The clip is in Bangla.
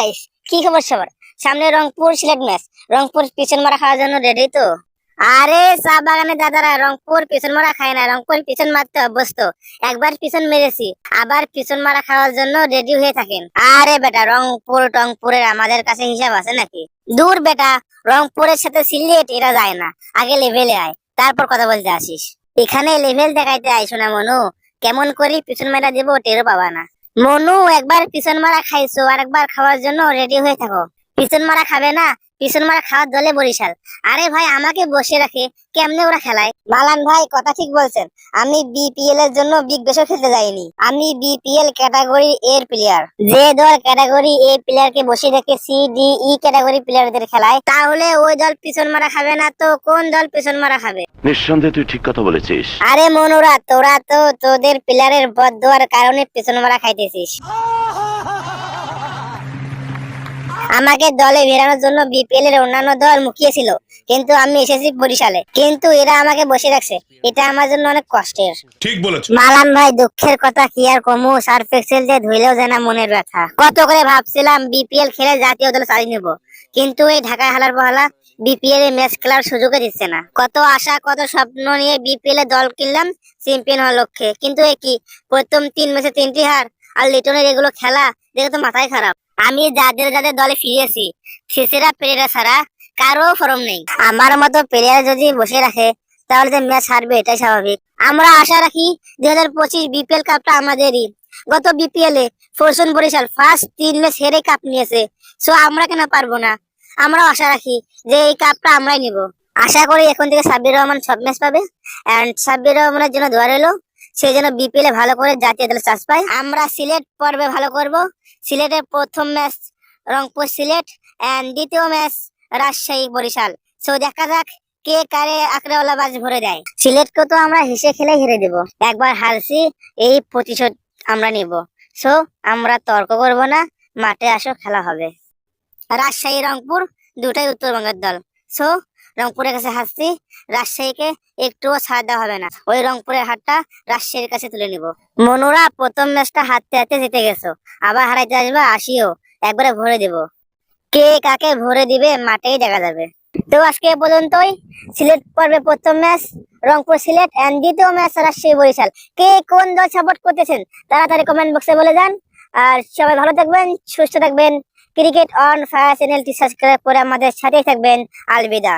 গাইস কি খবর সবার? সামনে রংপুর সিলেট ম্যাচ রংপুর পিছন মারা খাওয়ার জন্য রেডি তো? আরে, চা বাগানে দাদারা, রংপুর পিছন মারা খায় না, রংপুর পিছন মারতে অভ্যস্ত। একবার পিছন মেরেছি, আবার পিছন মারা খাওয়ার জন্য রেডি হয়ে থাকেন। আরে বেটা, রংপুর টংপুরের আমাদের কাছে হিসাব আছে নাকি? দূর বেটা, রংপুরের সাথে সিলেট, এরা যায় না। আগে লেভেলে আয়, তারপর কথা বলতে আসিস। এখানে লেভেল দেখাইতে আইসো না মনু, কেমন করি পিছন মারা দেবো টেরও পাবা না। মনু, একবার পিছন মারা খাইছো আর একবার খাওয়ার জন্য রেডি হয়ে থাকো। পিছন মারা খাবে না পিছন মারা খাওয়ার দলে বরিশাল। আরে ভাই আমাকে বসে রাখে কেমনে ওরা খেলায়? মালান ভাই কথা ঠিক বলছেন। আমি বিপিএল এর জন্য বিগ বেশও খেলতে যাইনি। আমি বিপিএল ক্যাটাগরি এর প্লেয়ার যে দল ক্যাটাগরি এ প্লেয়ার কে বসে রেখে সি ডি ই ক্যাটাগরি প্লেয়ারদের খেলায় তাহলে ওই দল পিছন মারা খাবে না তো কোন দল পিছন মারা খাবে? নিঃসন্দেহে তুই ঠিক কথা বলেছিস। আরে মনুরা তোরা তো তোদের প্লেয়ারের বদ দেওয়ার কারণে পিছন মারা খাইতেছিস। আমাকে দলে ভেড়ানোর জন্য বিপিএল এর অন্যান্য দল মুখিয়েছিল। কিন্তু আমি এসেছি বরিশালে। কিন্তু এরা আমাকে বসে রাখছে। এটা আমার জন্য অনেক কষ্টের। ঠিক বলেছ। মালান ভাই দুঃখের কথা কি আর কমু? সার্ফ এক্সেল যে ধুইলেও জানা মনের ব্যথা। কত করে ভাবছিলাম বিপিএল খেলে জাতীয় দলে চালিয়ে নেব। কিন্তু এই ঢাকা হালার বহালা বিপিএল এ ম্যাচ খেলার সুযোগই দিচ্ছে না। কত আশা কত স্বপ্ন নিয়ে বিপিএল এ দল কিনলাম চ্যাম্পিয়ন হওয়ার লক্ষ্যে। কিন্তু এ কি? প্রথম তিন ম্যাচে তিনটি হার আর লিটনের এগুলো খেলা দেখে তো মাথায় খারাপ। আমি যাদের যাদের দলে ফিরেছি, শেষেরা পেরেরা ছাড়া কারও ফরম নেই। আমার মতো প্লেয়ার যদি বসে রাখে, তাহলে ম্যাচ হারবে, এটাই স্বাভাবিক। আমরা আশা রাখি দুই হাজার পঁচিশ বিপিএল কাপটা আমাদেরই। গত বিপিএল এ ফরচুন বরিশাল ফার্স্ট তিন ম্যাচ হেরে কাপ নিয়েছে সো আমরা কেন পারব না? আমরাও আশা রাখি যে এই কাপটা আমরাই নিব। আশা করি এখন থেকে সাব্বির রহমান সব ম্যাচ পাবে এন্ড সাব্বির রহমানের জন্য দোয়া রইল। সে যেন বিপিএল এ ভালো করে জাতীয় দলে চান্স পায়। আমরা সিলেট পর্বে ভালো করব। সিলেটের প্রথম ম্যাচ রংপুর সিলেট এন্ড দ্বিতীয় ম্যাচ রাজশাহী বরিশাল। সো দেখা যাক কে কারে আঁকড়াওয়ালা বাজ ভরে দেয়। সিলেটকে তো আমরা হেসে খেলে হেরে দেব। একবার হারছি, এই প্রতিশোধ আমরা নিব। সো আমরা তর্ক করব না, মাঠে আসো, খেলা হবে। রাজশাহী রংপুর দুটাই উত্তরবঙ্গের দল। সো রংপুরের কাছে হারছি রাজশাহীকে একটুও ছাড় দেওয়া হবে না। ওই রংপুরের হাতটা রাজশাহীর কাছে তুলে নিব। মনুরা, প্রথম ম্যাচটা হাতে হাতে জিতে গেছো। আবার হারাইতে আসবা, আসিও। একবারে ভরে দেব। কে কাকে ভরে দিবে মাঠেই দেখা যাবে। তো আজকে পর্যন্তই। সিলেট পর্বে প্রথম ম্যাচ, রংপুর সিলেট এন্ড দ্বিতীয় ম্যাচ রাজশাহী বরিশাল। কে কোন দল সাপোর্ট করতেছেন, তাড়াতাড়ি কমেন্ট বক্সে বলে যান। আর সবাই ভালো থাকবেন, সুস্থ থাকবেন। ক্রিকেট অন ফায়ার চ্যানেলটি সাবস্ক্রাইব করে আমাদের সাথেই থাকবেন। আলবিদা।